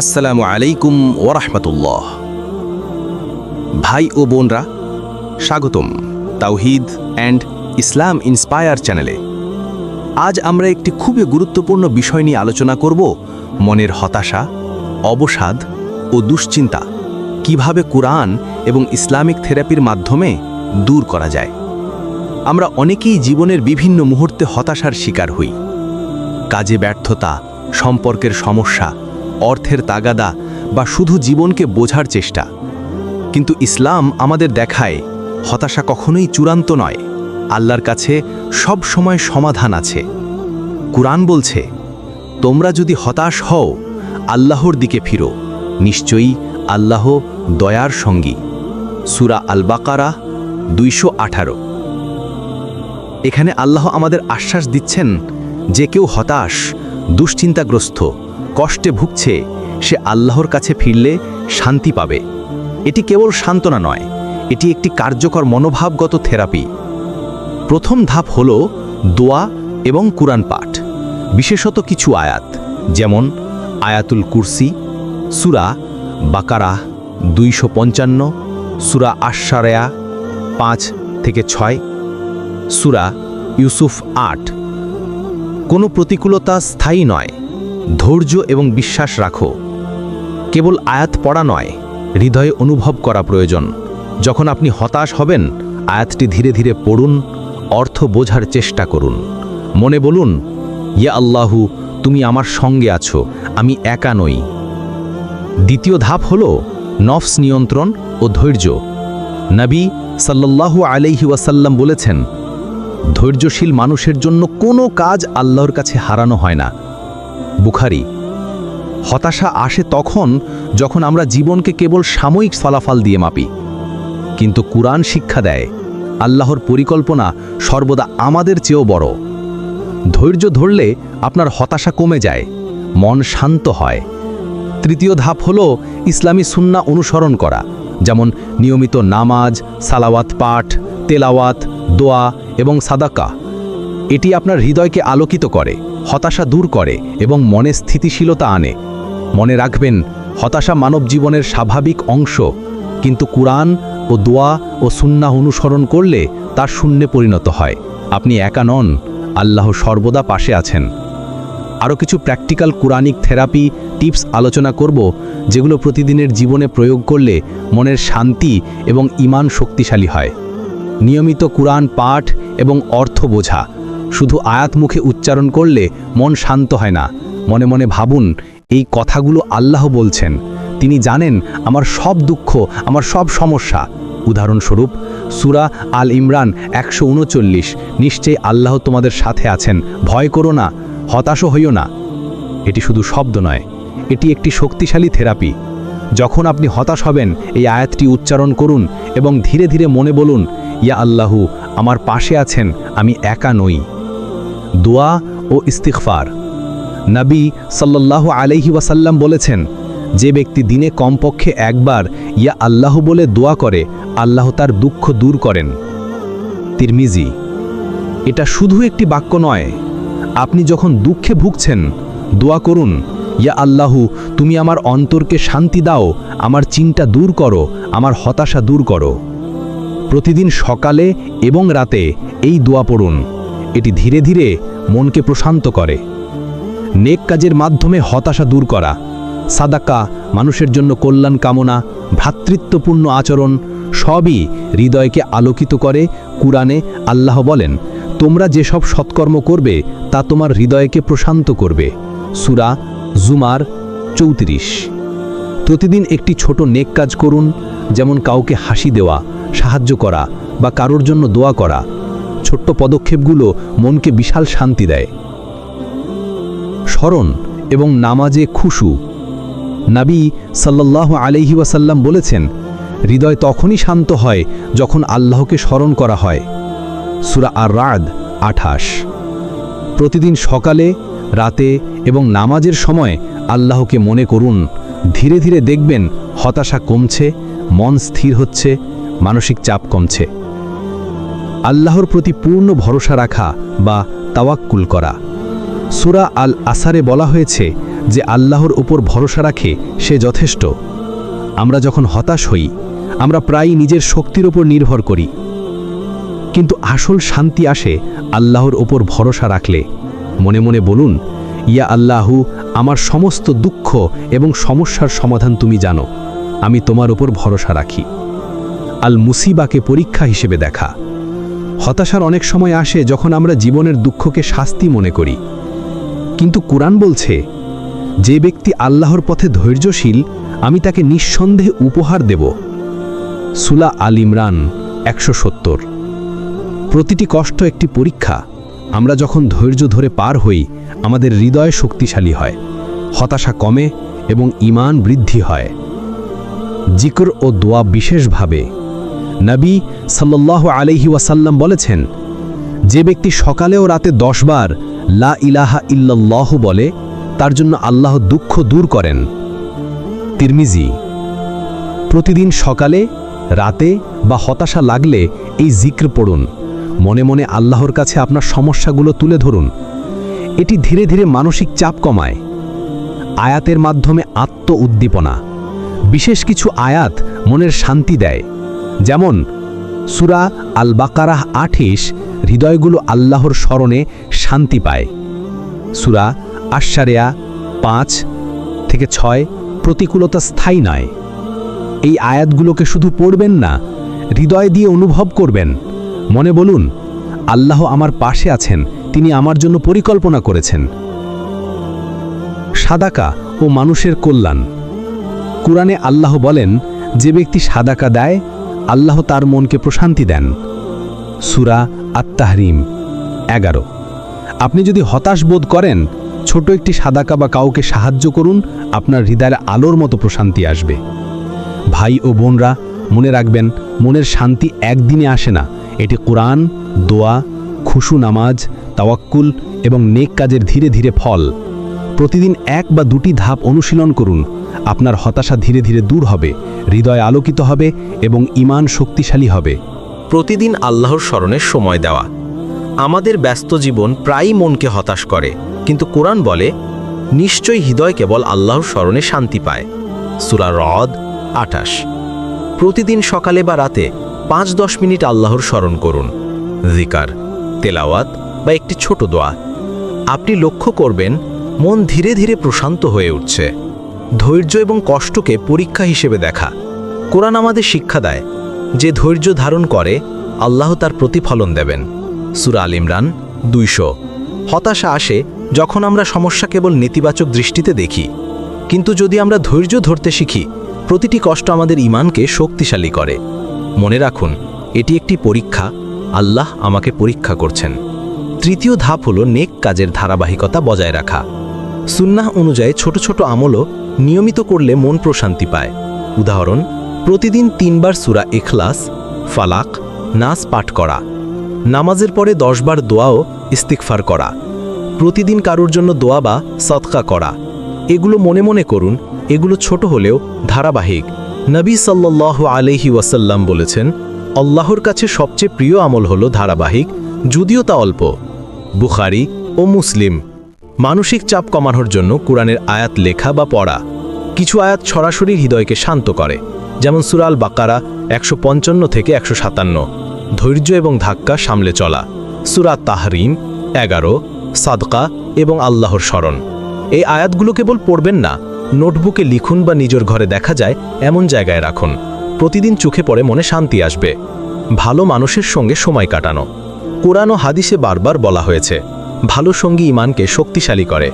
আসসালামু আলাইকুম ওরহমতুল্লাহ ভাই ও বোনরা, স্বাগতম তাওহিদ অ্যান্ড ইসলাম ইন্সপায়ার চ্যানেলে। আজ আমরা একটি খুবই গুরুত্বপূর্ণ বিষয় নিয়ে আলোচনা করব মনের হতাশা, অবসাদ ও দুশ্চিন্তা, কীভাবে কোরআন এবং ইসলামিক থেরাপির মাধ্যমে দূর করা যায়। আমরা অনেকেই জীবনের বিভিন্ন মুহূর্তে হতাশার শিকার হই। কাজে ব্যর্থতা, সম্পর্কের সমস্যা অর্থের তাগাদা বা শুধু জীবনকে বোঝার চেষ্টা। কিন্তু ইসলাম আমাদের দেখায়, হতাশা কখনোই চূড়ান্ত নয়। আল্লাহর কাছে সব সময় সমাধান আছে। কুরআন বলছে, তোমরা যদি হতাশ হও, আল্লাহর দিকে ফিরো। নিশ্চয়ই আল্লাহ দয়ার সঙ্গী। সুরা আল বাকারা দুইশো আঠারো। এখানে আল্লাহ আমাদের আশ্বাস দিচ্ছেন যে কেউ হতাশ, দুশ্চিন্তাগ্রস্ত কষ্টে ভুগছে, সে আল্লাহর কাছে ফিরলে শান্তি পাবে। এটি কেবল সান্ত্বনা নয়, এটি একটি কার্যকর মনোভাবগত থেরাপি। প্রথম ধাপ হল দোয়া এবং কুরআন পাঠ, বিশেষত কিছু আয়াত, যেমন আয়াতুল কুরসি, সুরা বাকারা দুইশো পঞ্চান্ন, সুরা আশারেয়া পাঁচ থেকে ছয়, সুরা ইউসুফ আট। কোনো প্রতিকূলতা স্থায়ী নয় ধৈর্য এবং বিশ্বাস রাখো। কেবল আয়াত পড়া নয়, হৃদয়ে অনুভব করা প্রয়োজন। যখন আপনি হতাশ হবেন, আয়াতটি ধীরে ধীরে পড়ুন, অর্থ বোঝার চেষ্টা করুন। মনে বলুন, ইয়া আল্লাহু, তুমি আমার সঙ্গে আছো, আমি একা নই। দ্বিতীয় ধাপ হল নফস নিয়ন্ত্রণ ও ধৈর্য। নবী সাল্লাল্লাহু আলাইহি ওয়াসাল্লাম বলেছেন, ধৈর্যশীল মানুষের জন্য কোনো কাজ আল্লাহর কাছে হারানো হয় না। বুখারি। হতাশা আসে তখন যখন আমরা জীবনকে কেবল সাময়িক ফলাফল দিয়ে মাপি। কিন্তু কুরআন শিক্ষা দেয়, আল্লাহর পরিকল্পনা সর্বদা আমাদের চেয়েও বড়। ধৈর্য ধরলে আপনার হতাশা কমে যায়, মন শান্ত হয়। তৃতীয় ধাপ হল ইসলামী সুন্না অনুসরণ করা, যেমন নিয়মিত নামাজ, সালাওয়াত পাঠ, তেলাওয়াত, দোয়া এবং সাদাকা। এটি আপনার হৃদয়কে আলোকিত করে। হতাশা দূর করে এবং মনে স্থিতিশীলতা আনে। মনে রাখবেন, হতাশা মানব জীবনের স্বাভাবিক অংশ, কিন্তু কুরআন ও দোয়া ও সুন্না অনুসরণ করলে তা শূন্যে পরিণত হয়। আপনি একা নন, আল্লাহ সর্বদা পাশে আছেন। আরও কিছু প্র্যাকটিক্যাল কুরানিক থেরাপি টিপস আলোচনা করব, যেগুলো প্রতিদিনের জীবনে প্রয়োগ করলে মনের শান্তি এবং ইমান শক্তিশালী হয়। নিয়মিত কুরআন পাঠ এবং অর্থ বোঝা শুধু আয়াত মুখে উচ্চারণ করলে মন শান্ত হয় না। মনে মনে ভাবুন, এই কথাগুলো আল্লাহ বলছেন। তিনি জানেন, আমার সব দুঃখ, আমার সব সমস্যা। উদাহরণস্বরূপ, সুরা আল ইমরান একশো উনচল্লিশ, নিশ্চয়ই আল্লাহ তোমাদের সাথে আছেন। ভয় করো না, হতাশও হইও না। এটি শুধু শব্দ নয়, এটি একটি শক্তিশালী থেরাপি। যখন আপনি হতাশ হবেন, এই আয়াতটি উচ্চারণ করুন এবং ধীরে ধীরে মনে বলুন, ইয়া আল্লাহু, আমার পাশে আছেন, আমি একা নই। দোয়া ও ইস্তিকফার নবী সাল্লাল্লাহু আলাইহি ওয়াসাল্লাম বলেছেন, যে ব্যক্তি দিনে কমপক্ষে একবার ইয়া আল্লাহ বলে দোয়া করে, আল্লাহ তার দুঃখ দূর করেন। তিরমিজি, এটা শুধু একটি বাক্য নয়। আপনি যখন দুঃখে ভুগছেন, দোয়া করুন, ইয়া আল্লাহু, তুমি আমার অন্তরকে শান্তি দাও, আমার চিন্তা দূর করো, আমার হতাশা দূর করো। প্রতিদিন সকালে এবং রাতে এই দোয়া পড়ুন। এটি ধীরে ধীরে মনকে প্রশান্ত করে। নেক কাজের মাধ্যমে হতাশা দূর করা, সাদাকা, মানুষের জন্য কল্যাণ কামনা, ভ্রাতৃত্বপূর্ণ আচরণ, সবই হৃদয়কে আলোকিত করে, কুরআনে আল্লাহ বলেন, তোমরা যেসব সৎকর্ম করবে, তা তোমার হৃদয়কে প্রশান্ত করবে। সুরা জুমার চৌত্রিশ। প্রতিদিন একটি ছোট নেক কাজ করুন, যেমন কাউকে হাসি দেওয়া, সাহায্য করা বা কারোর জন্য দোয়া করা। ছোট্ট পদক্ষেপগুলো মনকে বিশাল শান্তি দেয়। স্মরণ এবং নামাজে খুশু। নাবী সাল্লাহ আলহি ওয়াসাল্লাম বলেছেন, হৃদয় তখনই শান্ত হয় যখন আল্লাহকে স্মরণ করা হয়। সুরা আর রাদ আঠাশ। প্রতিদিন সকালে, রাতে এবং নামাজের সময় আল্লাহকে মনে করুন, ধীরে ধীরে দেখবেন হতাশা কমছে, মন স্থির হচ্ছে, মানসিক চাপ কমছে। আল্লাহর প্রতি পূর্ণ ভরসা রাখা বা তাওয়াক্কুল করা। সুরা আল আসারে বলা হয়েছে যে আল্লাহর উপর ভরসা রাখে সে যথেষ্ট। আমরা যখন হতাশ হই, আমরা প্রায়ই নিজের শক্তির উপর নির্ভর করি। কিন্তু আসল শান্তি আসে আল্লাহর ওপর ভরসা রাখলে। মনে মনে বলুন, ইয়া আল্লাহু, আমার সমস্ত দুঃখ এবং সমস্যার সমাধান তুমি জানো। আমি তোমার ওপর ভরসা রাখি। আল মুসিবাকে পরীক্ষা হিসেবে দেখা। হতাশার অনেক সময় আসে যখন আমরা জীবনের দুঃখকে শাস্তি মনে করি। কিন্তু কোরআন বলছে, যে ব্যক্তি আল্লাহর পথে ধৈর্যশীল, আমি তাকে নিঃসন্দেহে উপহার দেব। সুলা আল ইমরান একশো সত্তর। প্রতিটি কষ্ট একটি পরীক্ষা। আমরা যখন ধৈর্য ধরে পার হই, আমাদের হৃদয় শক্তিশালী হয়, হতাশা কমে এবং ইমান বৃদ্ধি হয়। জিকর ও দোয়া বিশেষভাবে নবী সাল্লাল্লাহু আলাইহি ওয়াসাল্লাম বলেছেন, যে ব্যক্তি সকালে ও রাতে দশবার লা ইলাহা ইল্লাল্লাহ বলে, তার জন্য আল্লাহ দুঃখ দূর করেন। তিরমিজি, প্রতিদিন সকালে, রাতে বা হতাশা লাগলে এই জিক্র পড়ুন। মনে মনে আল্লাহর কাছে আপনার সমস্যাগুলো তুলে ধরুন। এটি ধীরে ধীরে মানসিক চাপ কমায়। আয়াতের মাধ্যমে আত্ম উদ্দীপনা বিশেষ কিছু আয়াত মনের শান্তি দেয়। যেমন সুরা আল বাকারাহ আঠিস হৃদয়গুলো আল্লাহর স্মরণে শান্তি পায়। সুরা আশারেয়া পাঁচ থেকে ছয় প্রতিকূলতা স্থায়ী নয়। এই আয়াতগুলোকে শুধু পড়বেন না, হৃদয় দিয়ে অনুভব করবেন। মনে বলুন, আল্লাহ আমার পাশে আছেন, তিনি আমার জন্য পরিকল্পনা করেছেন। সাদাকা ও মানুষের কল্যাণ। কোরআনে আল্লাহ বলেন, যে ব্যক্তি সাদাকা দেয় আল্লাহ তার মনকে প্রশান্তি দেন। সুরা আত্মাহরিম এগারো। আপনি যদি হতাশ বোধ করেন, ছোট একটি সাদাকা বা কাউকে সাহায্য করুন, আপনার হৃদয়ের আলোর মতো প্রশান্তি আসবে। ভাই ও বোনরা, মনে রাখবেন, মনের শান্তি একদিনে আসে না। এটি কোরআন, দোয়া, খুশু নামাজ, তাওয়াক্কুল এবং নেক কাজের ধীরে ধীরে ফল। প্রতিদিন এক বা দুটি ধাপ অনুশীলন করুন। আপনার হতাশা ধীরে ধীরে দূর হবে, হৃদয় আলোকিত হবে এবং ইমান শক্তিশালী হবে। প্রতিদিন আল্লাহর স্মরণে সময় দেওয়া। আমাদের ব্যস্ত জীবন প্রায়ই মনকে হতাশ করে, কিন্তু কোরআন বলে, নিশ্চয়ই হৃদয় কেবল আল্লাহর স্মরণে শান্তি পায়। সুরা রদ, আঠাশ। প্রতিদিন সকালে বা রাতে পাঁচ দশ মিনিট আল্লাহর স্মরণ করুন। জিকার, তেলাওয়াত বা একটি ছোট দোয়া। আপনি লক্ষ্য করবেন, মন ধীরে ধীরে প্রশান্ত হয়ে উঠছে। ধৈর্য এবং কষ্টকে পরীক্ষা হিসেবে দেখা। কোরআন আমাদের শিক্ষা দেয়, যে ধৈর্য ধারণ করে, আল্লাহ তার প্রতিফলন দেবেন। সুরা আল ইমরান দুইশো। হতাশা আসে যখন আমরা সমস্যা কেবল নেতিবাচক দৃষ্টিতে দেখি। কিন্তু যদি আমরা ধৈর্য ধরতে শিখি, প্রতিটি কষ্ট আমাদের ইমানকে শক্তিশালী করে। মনে রাখুন, এটি একটি পরীক্ষা, আল্লাহ আমাকে পরীক্ষা করছেন। তৃতীয় ধাপ হল নেক কাজের ধারাবাহিকতা বজায় রাখা। সুন্নাহ অনুযায়ী ছোট ছোট আমলও নিয়মিত করলে মন প্রশান্তি পায়। উদাহরণ, প্রতিদিন তিনবার সুরা এখলাস ফালাক, নাস পাঠ করা। নামাজের পরে দশবার দোয়াও ইস্তিকফার করা। প্রতিদিন কারুর জন্য দোয়া বা সৎকা করা। এগুলো মনে মনে করুন, এগুলো ছোট হলেও ধারাবাহিক। নবী সাল্লাহ আলহি ওয়াসাল্লাম বলেছেন, আল্লাহর কাছে সবচেয়ে প্রিয় আমল হলো ধারাবাহিক, যদিও তা অল্প। বুখারি ও মুসলিম। মানসিক চাপ কমানোর জন্য কোরআনের আয়াত লেখা বা পড়া কিছু আয়াত সরাসরি হৃদয়কে শান্ত করে, যেমন সুরাল বাকারা একশো পঞ্চান্ন থেকে একশো সাতান্ন, ধৈর্য এবং ধাক্কা সামলে চলা, সুরা তাহরিম এগারো, সাদকা এবং আল্লাহর স্মরণ। এই আয়াতগুলো কেবল পড়বেন না, নোটবুকে লিখুন বা নিজের ঘরে দেখা যায় এমন জায়গায় রাখুন। প্রতিদিন চোখে পড়ে মনে শান্তি আসবে। ভালো মানুষের সঙ্গে সময় কাটানো। কোরআন ও হাদিসে বারবার বলা হয়েছে ভালো সঙ্গী ইমানকে শক্তিশালী করে,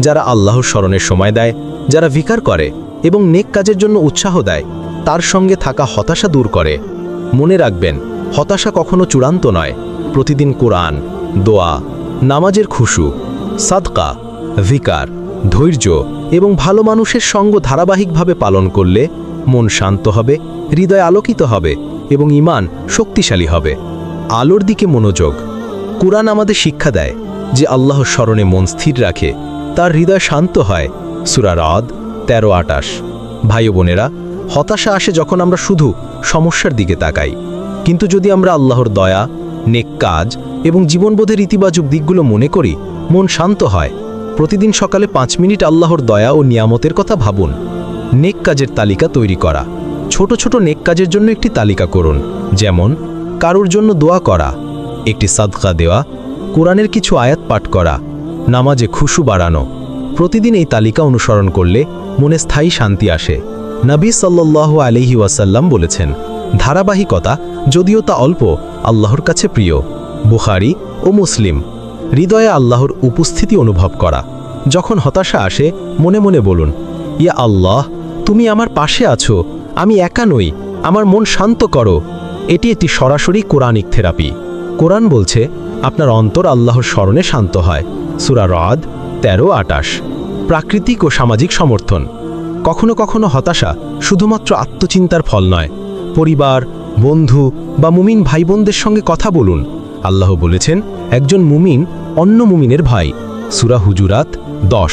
যারা আল্লাহর স্মরণের সময় দেয়, যারা ভিকার করে এবং নেক কাজের জন্য উৎসাহ দেয়, তার সঙ্গে থাকা হতাশা দূর করে। মনে রাখবেন, হতাশা কখনো চূড়ান্ত নয়। প্রতিদিন কোরআন, দোয়া, নামাজের খুশু, সাদকা, ভিকার, ধৈর্য এবং ভালো মানুষের সঙ্গ ধারাবাহিকভাবে পালন করলে মন শান্ত হবে, হৃদয় আলোকিত হবে এবং ইমান শক্তিশালী হবে। আলোর দিকে মনোযোগ। কোরআন আমাদের শিক্ষা দেয় যে আল্লাহ স্মরণে মন স্থির রাখে, তার হৃদয় শান্ত হয়। সুরা রদ, তেরো আটাশ ভাই বোনেরা, হতাশা আসে যখন আমরা শুধু সমস্যার দিকে তাকাই। কিন্তু যদি আমরা আল্লাহর দয়া, নেক কাজ এবং জীবনবোধের ইতিবাচক দিকগুলো মনে করি, মন শান্ত হয়। প্রতিদিন সকালে পাঁচ মিনিট আল্লাহর দয়া ও নিয়ামতের কথা ভাবুন। নেক কাজের তালিকা তৈরি করা। ছোট ছোট নেক কাজের জন্য একটি তালিকা করুন। যেমন, কারোর জন্য দোয়া করা। একটি সাদকা দেওয়া কোরআনের কিছু আয়াত পাঠ করা, নামাজে খুশু বাড়ানো, প্রতিদিন এই তালিকা অনুসরণ করলে মনে স্থায়ী শান্তি আসে। নবী সাল্লাহ আলহি ওয়াসাল্লাম বলেছেন, ধারাবাহিকতা যদিও তা অল্প, আল্লাহর কাছে প্রিয়। বুখারি ও মুসলিম, হৃদয়ে আল্লাহর উপস্থিতি অনুভব করা। যখন হতাশা আসে, মনে মনে বলুন, ইয়া আল্লাহ, তুমি আমার পাশে আছো, আমি একা নই, আমার মন শান্ত করো। এটি একটি সরাসরি কোরআনিক থেরাপি। কোরআন বলছে আপনার অন্তর আল্লাহর স্মরণে শান্ত হয়। সুরা রদ তেরো আটাশ প্রাকৃতিক ও সামাজিক সমর্থন। কখনো কখনো হতাশা শুধুমাত্র আত্মচিন্তার ফল নয়। পরিবার, বন্ধু বা মুমিন ভাই বোনদের সঙ্গে কথা বলুন। আল্লাহ বলেছেন, একজন মুমিন অন্য মুমিনের ভাই। সুরা হুজুরাত দশ।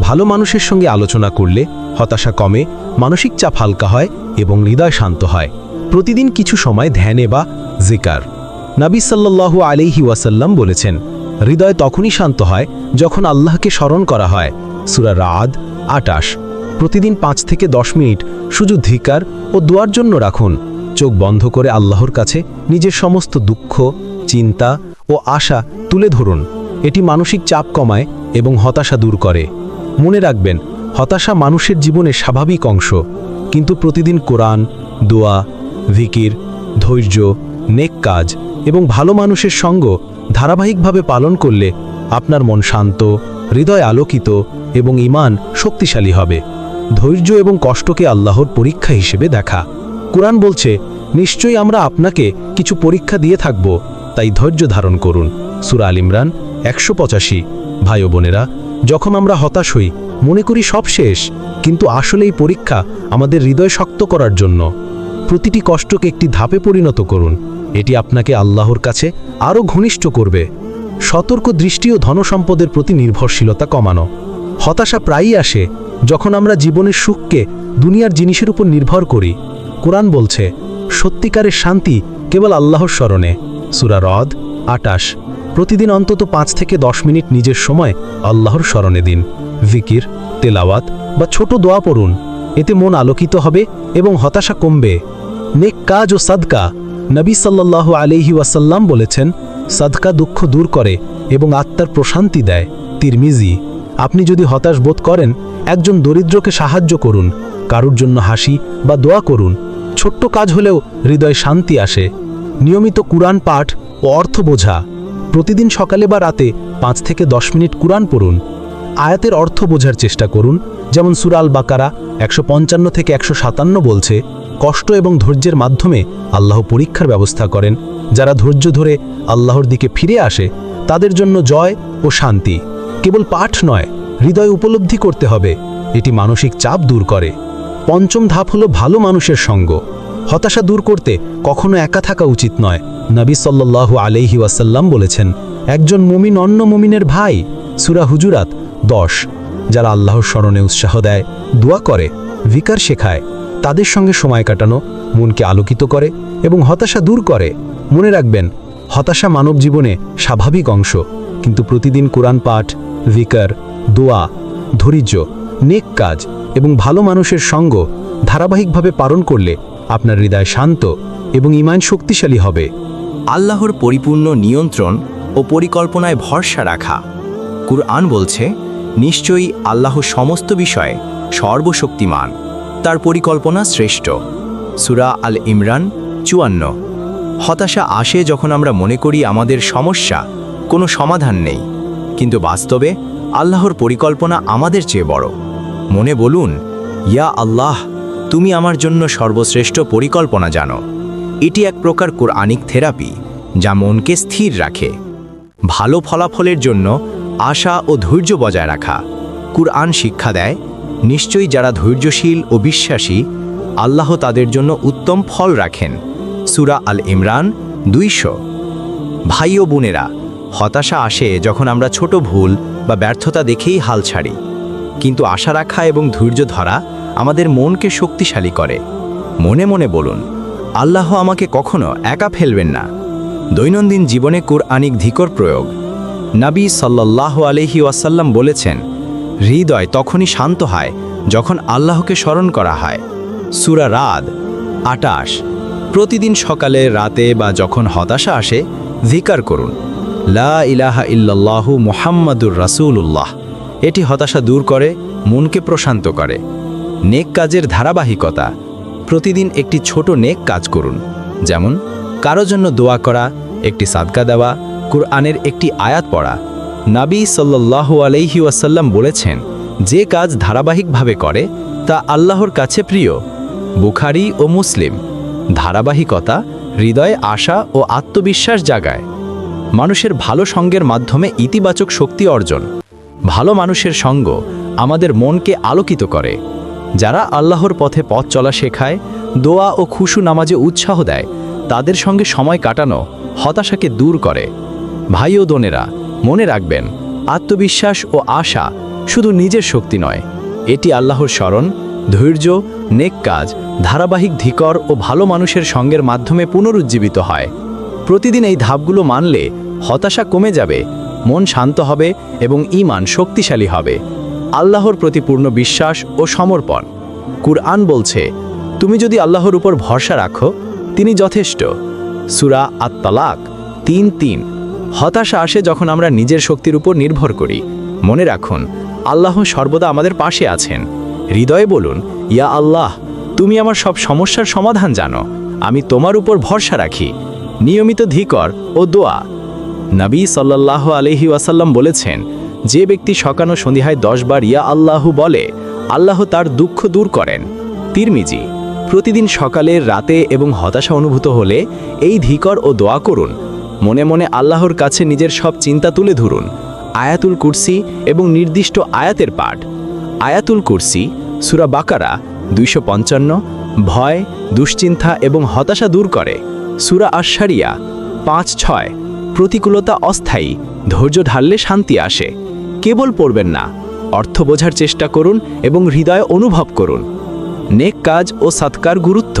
ভালো মানুষের সঙ্গে আলোচনা করলে হতাশা কমে, মানসিক চাপ হালকা হয় এবং হৃদয় শান্ত হয়। প্রতিদিন কিছু সময় ধ্যানে বা জিকার। নাবী সাল্লাল্লাহু আলাইহি ওয়াসাল্লাম বলেছেন, হৃদয় তখনই শান্ত হয় যখন আল্লাহকে স্মরণ করা হয়। সুরা রাদ আটাশ। প্রতিদিন পাঁচ থেকে দশ মিনিট শুধু ধিকার ও দোয়ার জন্য রাখুন। চোখ বন্ধ করে আল্লাহর কাছে নিজের সমস্ত দুঃখ, চিন্তা ও আশা তুলে ধরুন। এটি মানসিক চাপ কমায় এবং হতাশা দূর করে। মনে রাখবেন, হতাশা মানুষের জীবনের স্বাভাবিক অংশ। কিন্তু প্রতিদিন কোরআন, দোয়া, ভিকির, ধৈর্য, নেক কাজ এবং ভালো মানুষের সঙ্গ ধারাবাহিকভাবে পালন করলে আপনার মন শান্ত, হৃদয় আলোকিত এবং ইমান শক্তিশালী হবে। ধৈর্য এবং কষ্টকে আল্লাহর পরীক্ষা হিসেবে দেখা। কোরআন বলছে, নিশ্চয়ই আমরা আপনাকে কিছু পরীক্ষা দিয়ে থাকব, তাই ধৈর্য ধারণ করুন। সুরা আল ইমরান একশো পঁচাশি। ভাই বোনেরা, যখন আমরা হতাশ হই, মনে করি সব শেষ, কিন্তু আসলে এই পরীক্ষা আমাদের হৃদয় শক্ত করার জন্য। প্রতিটি কষ্টকে একটি ধাপে পরিণত করুন। এটি আপনাকে আল্লাহর কাছে আরও ঘনিষ্ঠ করবে। সতর্ক দৃষ্টি ও ধনসম্পদের প্রতি নির্ভরশীলতা কমানো। হতাশা প্রায়ই আসে যখন আমরা জীবনের সুখকে দুনিয়ার জিনিসের উপর নির্ভর করি। কোরআন বলছে, সত্যিকারের শান্তি কেবল আল্লাহর স্মরণে। সুরা রদ, আটাশ। প্রতিদিন অন্তত পাঁচ থেকে দশ মিনিট নিজের সময় আল্লাহর স্মরণে দিন। ভিকির তেলাওয়াত বা ছোট দোয়া পড়ুন। এতে মন আলোকিত হবে এবং হতাশা কমবে। নেক কাজ ও সাদকা নবী সাল্লাল্লাহু আলাইহি ওয়াসাল্লাম বলেছেন, সাদকা দুঃখ দূর করে এবং আত্মার প্রশান্তি দেয়। তিরমিজি, আপনি যদি হতাশ বোধ করেন, একজন দরিদ্রকে সাহায্য করুন, কারুর জন্য হাসি বা দোয়া করুন। ছোট্ট কাজ হলেও হৃদয় শান্তি আসে। নিয়মিত কুরআন পাঠ ও অর্থ বোঝা। প্রতিদিন সকালে বা রাতে পাঁচ থেকে দশ মিনিট কুরআন পড়ুন। আয়াতের অর্থ বোঝার চেষ্টা করুন, যেমন সুরাল বাকারা একশো পঞ্চান্ন থেকে একশো সাতান্ন বলছে কষ্ট এবং ধৈর্যের মাধ্যমে আল্লাহ পরীক্ষার ব্যবস্থা করেন। যারা ধৈর্য ধরে আল্লাহর দিকে ফিরে আসে, তাদের জন্য জয় ও শান্তি কেবল পাঠ নয়, হৃদয় উপলব্ধি করতে হবে। এটি মানসিক চাপ দূর করে। পঞ্চম ধাপ হলো ভালো মানুষের সঙ্গ। হতাশা দূর করতে কখনো একা থাকা উচিত নয়, নবী সাল্লাল্লাহু আলাইহি ওয়াসাল্লাম বলেছেন, একজন মুমিন অন্য মুমিনের ভাই। সুরা হুজুরাত দশ, যারা আল্লাহর স্মরণে উৎসাহ দেয়, দোয়া করে, ভিকার শেখায়। তাদের সঙ্গে সময় কাটানো, মনকে আলোকিত করে এবং হতাশা দূর করে। মনে রাখবেন, হতাশা মানব জীবনে স্বাভাবিক অংশ, কিন্তু প্রতিদিন কোরআন পাঠ ভিকার দোয়া, ধৈর্য, নেক কাজ এবং ভালো মানুষের সঙ্গ ধারাবাহিকভাবে পালন করলে আপনার হৃদয় শান্ত এবং ইমান শক্তিশালী হবে। আল্লাহর পরিপূর্ণ নিয়ন্ত্রণ ও পরিকল্পনায় ভরসা রাখা। কুরআন বলছে, নিশ্চয়ই আল্লাহ সমস্ত বিষয়ে সর্বশক্তিমান। তার পরিকল্পনা শ্রেষ্ঠ। সুরা আল ইমরান, চুয়ান্ন। হতাশা আসে যখন আমরা মনে করি আমাদের সমস্যা, কোনো সমাধান নেই। কিন্তু বাস্তবে আল্লাহর পরিকল্পনা আমাদের চেয়ে বড়। মনে বলুন, ইয়া আল্লাহ, তুমি আমার জন্য সর্বশ্রেষ্ঠ পরিকল্পনা জানো। এটি এক প্রকার কোরআনিক থেরাপি, যা মনকে স্থির রাখে। ভালো ফলাফলের জন্য আশা ও ধৈর্য বজায় রাখা। কুরআন শিক্ষা দেয় নিশ্চয়ই যারা ধৈর্যশীল ও বিশ্বাসী, আল্লাহ তাদের জন্য উত্তম ফল রাখেন। সুরা আল ইমরান দুইশো। ভাই ও বোনেরা, হতাশা আসে যখন আমরা ছোট ভুল বা ব্যর্থতা দেখেই হাল ছাড়ি। কিন্তু আশা রাখা এবং ধৈর্য ধরা আমাদের মনকে শক্তিশালী করে। মনে মনে বলুন, আল্লাহ আমাকে কখনো একা ফেলবেন না। দৈনন্দিন জীবনে কুরআনিক ধিকর প্রয়োগ। নবী সাল্লাল্লাহু আলহি ওয়াসাল্লাম বলেছেন হৃদয় তখনই শান্ত হয়, যখন আল্লাহকে স্মরণ করা হয়। সুরা রাদ, আটাশ। প্রতিদিন সকালে, রাতে বা যখন হতাশা আসে ধিকার করুন। লা ইলাহা ইল্লাল্লাহু মুহাম্মাদুর রাসূলুল্লাহ। এটি হতাশা দূর করে, মনকে প্রশান্ত করে। নেক কাজের ধারাবাহিকতা। প্রতিদিন একটি ছোট নেক কাজ করুন। যেমন, কারও জন্য দোয়া করা, একটি সাদকা দেওয়া, কুরআনের একটি আয়াত পড়া। নাবী সাল্লাল্লাহু আলাইহি ওয়াসাল্লাম বলেছেন, যে কাজ ধারাবাহিকভাবে করে, তা আল্লাহর কাছে প্রিয়। বুখারি ও মুসলিম, ধারাবাহিকতা হৃদয়ে আশা ও আত্মবিশ্বাস জাগায়। মানুষের ভালো সঙ্গের মাধ্যমে ইতিবাচক শক্তি অর্জন। ভালো মানুষের সঙ্গ আমাদের মনকে আলোকিত করে। যারা আল্লাহর পথে পথ চলা শেখায়, দোয়া ও খুশু নামাজে উৎসাহ দেয়, তাদের সঙ্গে সময় কাটানো হতাশাকে দূর করে। ভাই ও বোনেরা মনে রাখবেন, আত্মবিশ্বাস ও আশা শুধু নিজের শক্তি নয়, এটি আল্লাহর স্মরণ, ধৈর্য, নেক কাজ, ধারাবাহিক ধিকর ও ভালো মানুষের সঙ্গের মাধ্যমে পুনরুজ্জীবিত হয়। প্রতিদিন এই ধাপগুলো মানলে হতাশা কমে যাবে, মন শান্ত হবে এবং ইমান শক্তিশালী হবে। আল্লাহর প্রতি পূর্ণ বিশ্বাস ও সমর্পণ। কুরআন বলছে, তুমি যদি আল্লাহর উপর ভরসা রাখো, তিনি যথেষ্ট। সুরা আত্মালাক তিন তিন। হতাশা আসে যখন আমরা নিজের শক্তির উপর নির্ভর করি। মনে রাখুন, আল্লাহ সর্বদা আমাদের পাশে আছেন। হৃদয়ে বলুন, ইয়া আল্লাহ, তুমি আমার সব সমস্যার সমাধান জানো। আমি তোমার উপর ভরসা রাখি। নিয়মিত ধিকর ও দোয়া। নবী সাল্লাল্লাহু আলহি ওয়াসাল্লাম বলেছেন, যে ব্যক্তি সকানো সন্ধ্যায় দশবার ইয়া আল্লাহু বলে, আল্লাহ তার দুঃখ দূর করেন। তিরমিজি, প্রতিদিন সকালে, রাতে এবং হতাশা অনুভূত হলে এই ধিকর ও দোয়া করুন। মনে মনে আল্লাহর কাছে নিজের সব চিন্তা তুলে ধরুন। আয়াতুল কুরসি এবং নির্দিষ্ট আয়াতের পাঠ। আয়াতুল কুরসি, সুরা বাকারা, দুইশো পঞ্চান্ন, ভয়, দুশ্চিন্তা এবং হতাশা দূর করে। সুরা আশারিয়া পাঁচ ছয়, প্রতিকূলতা অস্থায়ী, ধৈর্য ঢাললে শান্তি আসে। কেবল পড়বেন না, অর্থ বোঝার চেষ্টা করুন এবং হৃদয় অনুভব করুন। নেক কাজ ও সাতকার গুরুত্ব।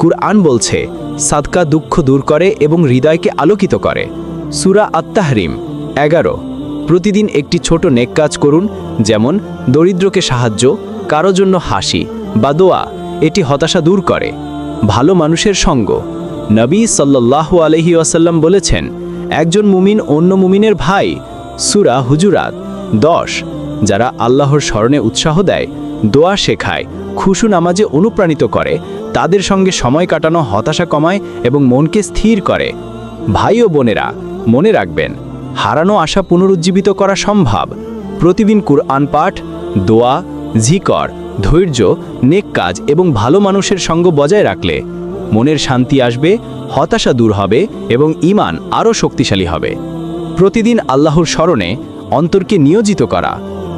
কুরআন বলছে সাদকা দুঃখ দূর করে এবং হৃদয়কে আলোকিত করে। সুরা আত্মাহরিম এগারো। প্রতিদিন একটি ছোট নেক কাজ করুন, যেমন দরিদ্রকে সাহায্য, কারও জন্য হাসি বা দোয়া, এটি হতাশা দূর করে। ভালো মানুষের সঙ্গ। নবী সাল্লাল্লাহু আলহি আসাল্লাম বলেছেন, একজন মুমিন অন্য মুমিনের ভাই। সুরা হুজুরাত, দশ। যারা আল্লাহর স্মরণে উৎসাহ দেয়, দোয়া শেখায় খুশু নামাজে অনুপ্রাণিত করে তাদের সঙ্গে সময় কাটানো হতাশা কমায় এবং মনকে স্থির করে। ভাই ও বোনেরা, মনে রাখবেন, হারানো আশা পুনরুজ্জীবিত করা সম্ভব। প্রতিদিন কুরআন পাঠ, দোয়া ঝিকর ধৈর্য, নেক কাজ এবং ভালো মানুষের সঙ্গ বজায় রাখলে মনের শান্তি আসবে, হতাশা দূর হবে এবং ঈমান আরও শক্তিশালী হবে। প্রতিদিন আল্লাহর স্মরণে অন্তরকে নিয়োজিত করা।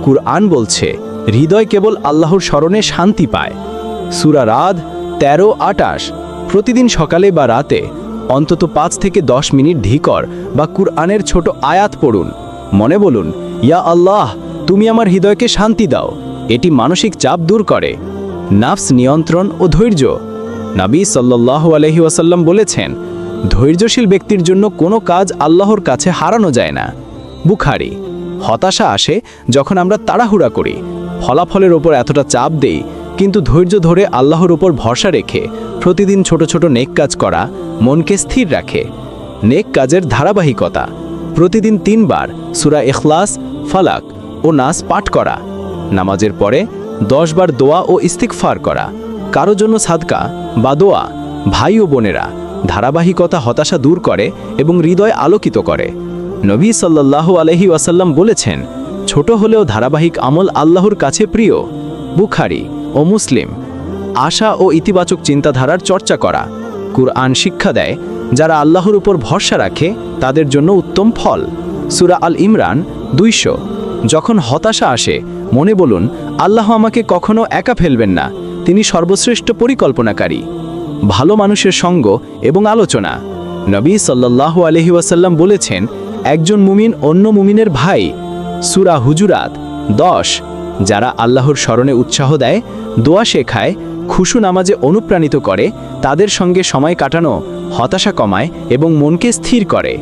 কুরআন বলছে, হৃদয় কেবল আল্লাহর স্মরণে শান্তি পায়। সুরা রাদ তেরো আটাশ। প্রতিদিন সকালে বা রাতে অন্তত পাঁচ থেকে দশ মিনিট ধিকর বা কুরআনের ছোট আয়াত পড়ুন। মনে বলুন, ইয়া আল্লাহ, তুমি আমার হৃদয়কে শান্তি দাও। এটি মানসিক চাপ দূর করে। নাফস নিয়ন্ত্রণ ও ধৈর্য। নাবী সাল্লাহ আলহি ওয়াসাল্লাম বলেছেন, ধৈর্যশীল ব্যক্তির জন্য কোনো কাজ আল্লাহর কাছে হারানো যায় না। বুখারি, হতাশা আসে যখন আমরা তাড়াহুড়া করি। ফলাফলের ওপর এতটা চাপ দেই কিন্তু ধৈর্য ধরে আল্লাহর উপর ভরসা রেখে, প্রতিদিন ছোট ছোট নেক কাজ করা মনকে স্থির রাখে। নেক কাজের ধারাবাহিকতা, প্রতিদিন তিনবার সুরা এখলাস ফালাক ও নাস পাঠ করা, নামাজের পরে দশবার দোয়া ও ইস্তিকফার করা, কারও জন্য সাদকা বা দোয়া, ভাই ও বোনেরা ধারাবাহিকতা হতাশা দূর করে এবং হৃদয় আলোকিত করে। নবী সাল্লাল্লাহু আলহি ওয়াসাল্লাম বলেছেন, ছোট হলেও ধারাবাহিক আমল আল্লাহর কাছে প্রিয়। বুখারি ও মুসলিম। আশা ও ইতিবাচক চিন্তাধারার চর্চা করা। কুরআন শিক্ষা দেয়, যারা আল্লাহর উপর ভরসা রাখে, তাদের জন্য উত্তম ফল। সুরা আল ইমরান দুইশো। যখন হতাশা আসে, মনে বলুন, আল্লাহ আমাকে কখনো একা ফেলবেন না, তিনি সর্বশ্রেষ্ঠ পরিকল্পনাকারী। ভালো মানুষের সঙ্গ এবং আলোচনা। নবী সাল্লাল্লাহু আলহি ওয়াসাল্লাম বলেছেন, একজন মুমিন অন্য মুমিনের ভাই। সুরা হুজুরাত দশ। যারা আল্লাহর স্মরণে উৎসাহ দেয়, দোয়া শেখায়, খুশু নামাজে অনুপ্রাণিত করে, তাদের সঙ্গে সময় কাটানো, হতাশা কমায় এবং মনকে স্থির করে।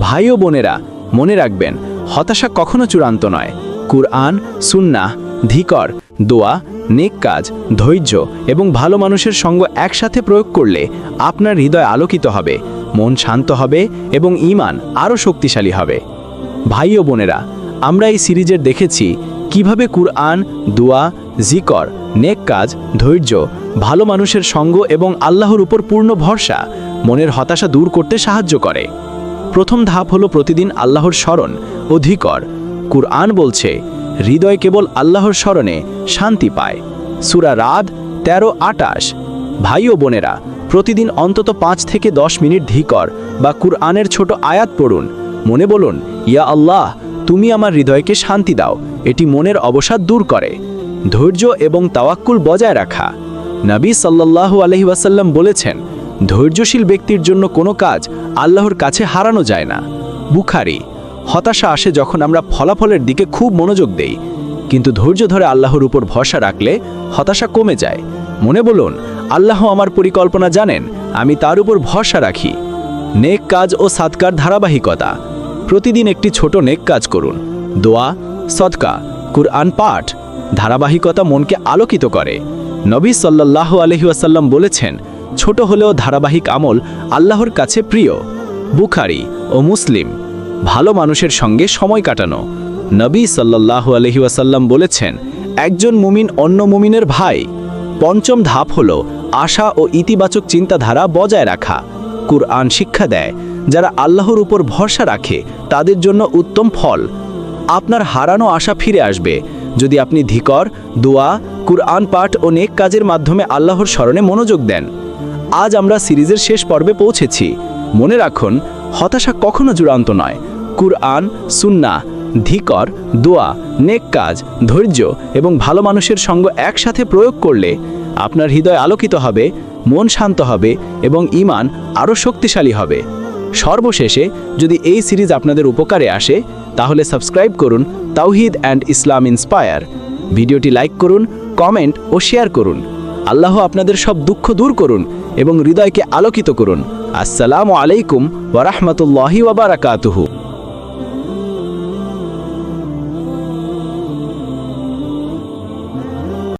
ভাই ও বোনেরা, মনে রাখবেন, হতাশা কখনো চূড়ান্ত নয়। কুরআন, সুন্নাহ, ধিকর, দোয়া, নেক কাজ, ধৈর্য এবং ভালো মানুষের সঙ্গ একসাথে প্রয়োগ করলে আপনার হৃদয় আলোকিত হবে, মন শান্ত হবে এবং ঈমান আরও শক্তিশালী হবে। ভাই ও বোনেরা, আমরা এই সিরিজের দেখেছি কীভাবে কুরআন, দোয়া, জিকর, নেক কাজ, ধৈর্য, ভালো মানুষের সঙ্গ এবং আল্লাহর উপর পূর্ণ ভরসা মনের হতাশা দূর করতে সাহায্য করে। প্রথম ধাপ হলো প্রতিদিন আল্লাহর স্মরণ অধিকর কুরআন বলছে, হৃদয় কেবল আল্লাহর স্মরণে শান্তি পায়। সুরা রাদ তেরো আটাশ ভাই ও বোনেরা, প্রতিদিন অন্তত পাঁচ থেকে দশ মিনিট ধিকর বা কুরআনের ছোট আয়াত পড়ুন। মনে বলুন, ইয়া আল্লাহ তুমি আমার হৃদয়কে শান্তি দাও। এটি মনের অবসাদ দূর করে। ধৈর্য এবং তাওয়াক্কুল বজায় রাখা। নবী সাল্লাল্লাহু আলহি ওয়াসাল্লাম বলেছেন, ধৈর্যশীল ব্যক্তির জন্য কোনো কাজ আল্লাহর কাছে হারানো যায় না। বুখারি, হতাশা আসে যখন আমরা ফলাফলের দিকে খুব মনোযোগ দেই। কিন্তু ধৈর্য ধরে আল্লাহর উপর ভরসা রাখলে হতাশা কমে যায়। মনে বলুন, আল্লাহ আমার পরিকল্পনা জানেন, আমি তার উপর ভরসা রাখি। নেক কাজ ও সাদকার ধারাবাহিকতা। প্রতিদিন একটি ছোট নেক কাজ করুন। দোয়া, সদকা, কুরআন পাঠ, ধারাবাহিকতা মনকে আলোকিত করে। নবী সাল্লাহ আলহিউসাল্লাম বলেছেন, ছোট হলেও ধারাবাহিক আমল আল্লাহর কাছে প্রিয়। বুখারি ও মুসলিম, ভালো মানুষের সঙ্গে সময় কাটানো। নবী সাল্লাহ আলহিউসাল্লাম বলেছেন, একজন মুমিন অন্য মুমিনের ভাই। পঞ্চম ধাপ হল আশা ও ইতিবাচক চিন্তাধারা বজায় রাখা। কুরআন শিক্ষা দেয়, যারা আল্লাহর উপর ভরসা রাখে, তাদের জন্য উত্তম ফল। আপনার হারানো আশা ফিরে আসবে। যদি আপনি ধিকর, দোয়া, কুরআন পাঠ ও নেক কাজের মাধ্যমে আল্লাহর স্মরণে মনোযোগ দেন। আজ আমরা সিরিজের শেষ পর্বে পৌঁছেছি। মনে রাখুন, হতাশা কখনো চূড়ান্ত নয়। কুরআন, সুন্না, ধিকর, দোয়া, নেক কাজ, ধৈর্য এবং ভালো মানুষের সঙ্গ একসাথে প্রয়োগ করলে আপনার হৃদয় আলোকিত হবে, মন শান্ত হবে এবং ঈমান আরও শক্তিশালী হবে। সর্বশেষে যদি এই সিরিজ আপনাদের উপকারে আসে, তাহলে সাবস্ক্রাইব করুন তাওহিদ অ্যান্ড ইসলাম ইন্সপায়ার। ভিডিওটি লাইক করুন, কমেন্ট ও শেয়ার করুন। আল্লাহ আপনাদের সব দুঃখ দূর করুন এবং হৃদয়কে আলোকিত করুন। আসসালামু আলাইকুম ওরহমতুল্লাহি ওবরাকাতুহু